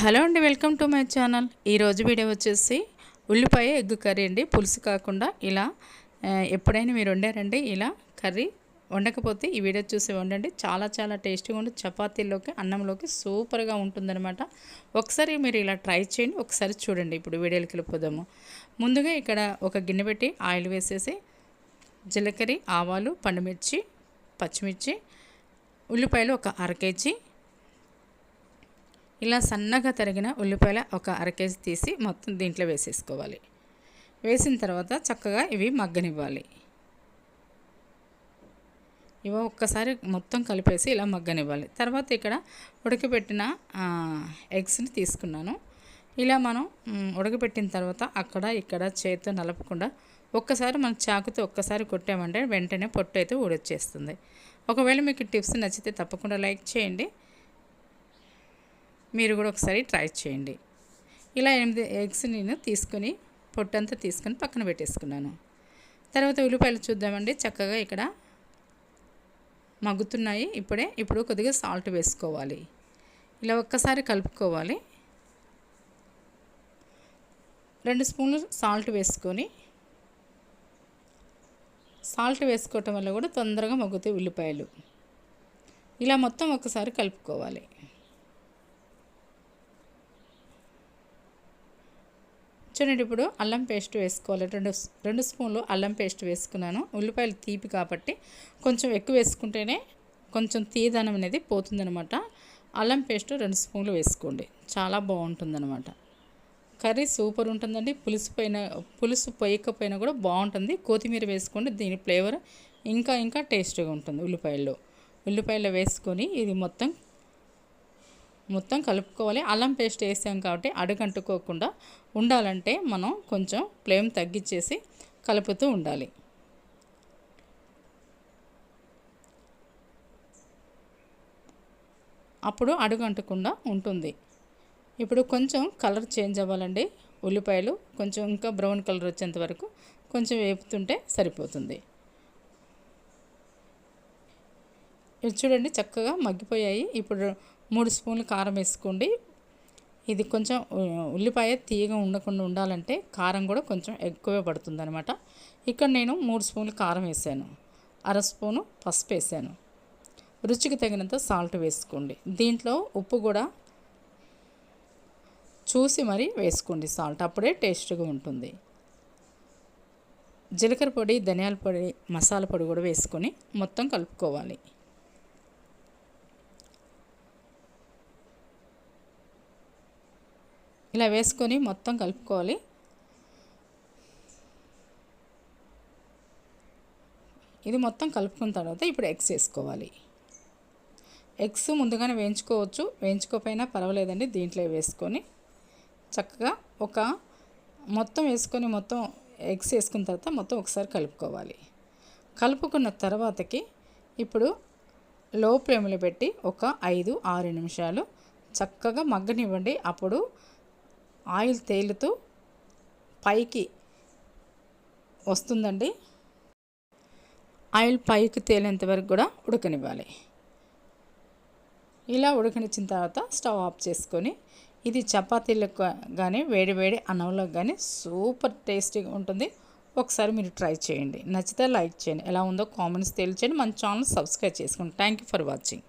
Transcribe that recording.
Hello అండి welcome to my channel. ఈరోజు video వచ్చేసి ఉల్లిపాయ ఎగ్ కర్రీ అండి. పులుసు కాకుండా ఇలా ఎప్పుడైనా మీరు వండారండి ఇలా కర్రీ వండకపోతే ఈ వీడియో చూసి వండండి. చాలా చాలా టేస్టీగా ఉండి చపాతీలోకి అన్నంలోకి సూపర్గా ఉంటుందన్నమాట. ఒకసారి మీరు ఇలా ట్రై చేయండి ఒకసారి చూడండి. ఇప్పుడు వీడియోకి వెళ్ళిపోదాము. ముందుగా ఇక్కడ ఒక గిన్నె పెట్టి ఆయిల్ వేసేసి జీలకర్ర ఆవాలు పండుమిర్చి పచ్చిమిర్చి ఉల్లిపాయలు ఒక అర కేజీ ఇలా సన్నగా తరిగిన ఉల్లిపాయల ఒక అర కేజీ తీసి మొత్తం దీంట్లో వేసేసుకోవాలి. వేసిన తర్వాత చక్కగా ఇవి మగ్గనివ్వాలి. ఇవి ఒక్కసారి మొత్తం కలిపేసి ఇలా మగ్గనివ్వాలి. తర్వాత ఇక్కడ ఉడకబెట్టిన ఎగ్స్ని తీసుకున్నాను. ఇలా మనం ఉడకబెట్టిన తర్వాత అక్కడ ఇక్కడ చేతితో నలపకుండా ఒక్కసారి మనం చాకుతో ఒక్కసారి కొట్టామంటే వెంటనే పొట్టు అయితే ఊడొచ్చేస్తుంది. ఒకవేళ మీకు టిప్స్ నచ్చితే తప్పకుండా లైక్ చేయండి. మీరు కూడా ఒకసారి ట్రై చేయండి. ఇలా ఎనిమిది ఎగ్స్ నేను తీసుకొని పొట్టంతా తీసుకొని పక్కన పెట్టేసుకున్నాను. తర్వాత ఉల్లిపాయలు చూద్దామండి. చక్కగా ఇక్కడ మగ్గుతున్నాయి. ఇప్పుడే ఇప్పుడు కొద్దిగా సాల్ట్ వేసుకోవాలి. ఇలా ఒక్కసారి కలుపుకోవాలి. రెండు స్పూన్లు సాల్ట్ వేసుకొని సాల్ట్ వేసుకోవటం వల్ల కూడా తొందరగా మగ్గుతాయి ఉల్లిపాయలు. ఇలా మొత్తం ఒకసారి కలుపుకోవాలి. చూడండి ఇప్పుడు అల్లం పేస్ట్ వేసుకోవాలి. రెండు రెండు స్పూన్లు అల్లం పేస్ట్ వేసుకున్నాను. ఉల్లిపాయలు తీపి కాబట్టి కొంచెం ఎక్కువ వేసుకుంటేనే కొంచెం తీదనం అనేది పోతుందనమాట అల్లం పేస్ట్ రెండు స్పూన్లు వేసుకోండి. చాలా బాగుంటుందన్నమాట. కర్రీ సూపర్ ఉంటుందండి. పులుసు పైన పులుసు పొయ్యకపోయినా కూడా బాగుంటుంది. కొత్తిమీర వేసుకోండి. దీని ఫ్లేవర్ ఇంకా ఇంకా టేస్టీగా ఉంటుంది ఉల్లిపాయల్లో. ఉల్లిపాయలు వేసుకొని ఇది మొత్తం మొత్తం కలుపుకోవాలి. అల్లం పేస్ట్ వేసాం కాబట్టి అడుగంటుకోకుండా ఉండాలంటే మనం కొంచెం ఫ్లేమ్ తగ్గించేసి కలుపుతూ ఉండాలి. అప్పుడు అడుగంటకుండా ఉంటుంది. ఇప్పుడు కొంచెం కలర్ చేంజ్ అవ్వాలండి. ఉల్లిపాయలు కొంచెం ఇంకా బ్రౌన్ కలర్ వచ్చేంత వరకు కొంచెం వేపుతుంటే సరిపోతుంది. ఇది చూడండి చక్కగా మగ్గిపోయాయి. ఇప్పుడు మూడు స్పూన్లు కారం వేసుకోండి. ఇది కొంచెం ఉల్లిపాయ తీయగా ఉండకుండా ఉండాలంటే కారం కూడా కొంచెం ఎక్కువే పడుతుంది అనమాట ఇక్కడ నేను మూడు స్పూన్లు కారం వేసాను. అర స్పూను పసుపు వేసాను. రుచికి తగినంత సాల్ట్ వేసుకోండి. దీంట్లో ఉప్పు కూడా చూసి మరీ వేసుకోండి సాల్ట్. అప్పుడే టేస్ట్గా ఉంటుంది. జీలకర్ర పొడి ధనియాల పొడి మసాలా పొడి కూడా వేసుకొని మొత్తం కలుపుకోవాలి. ఇలా వేసుకొని మొత్తం కలుపుకోవాలి. ఇది మొత్తం కలుపుకున్న తర్వాత ఇప్పుడు ఎగ్స్ వేసుకోవాలి. ఎగ్స్ ముందుగానే వేయించుకోవచ్చు. వేయించుకోకపోయినా పర్వాలేదండి దీంట్లో వేసుకొని. చక్కగా ఒక మొత్తం వేసుకొని మొత్తం ఎగ్స్ వేసుకున్న తర్వాత మొత్తం ఒకసారి కలుపుకోవాలి. కలుపుకున్న తర్వాతకి ఇప్పుడు లో ఫ్లేమ్లో పెట్టి ఒక ఐదు ఆరు నిమిషాలు చక్కగా మగ్గనివ్వండి. అప్పుడు ఆయిల్ తేలుతూ పైకి వస్తుందండి. ఆయిల్ పైకి తేలేంత వరకు కూడా ఉడకనివ్వాలి. ఇలా ఉడకనిచ్చిన తర్వాత స్టవ్ ఆఫ్ చేసుకొని ఇది చపాతీలకు కానీ వేడి వేడి అన్నంలో కానీ సూపర్ టేస్టీగా ఉంటుంది. ఒకసారి మీరు ట్రై చేయండి. నచ్చితే లైక్ చేయండి. ఎలా ఉందో కామెంట్స్ తెలియచేయండి. మన ఛానల్ సబ్స్క్రైబ్ చేసుకోండి థ్యాంక్ యూ ఫర్ వాచింగ్.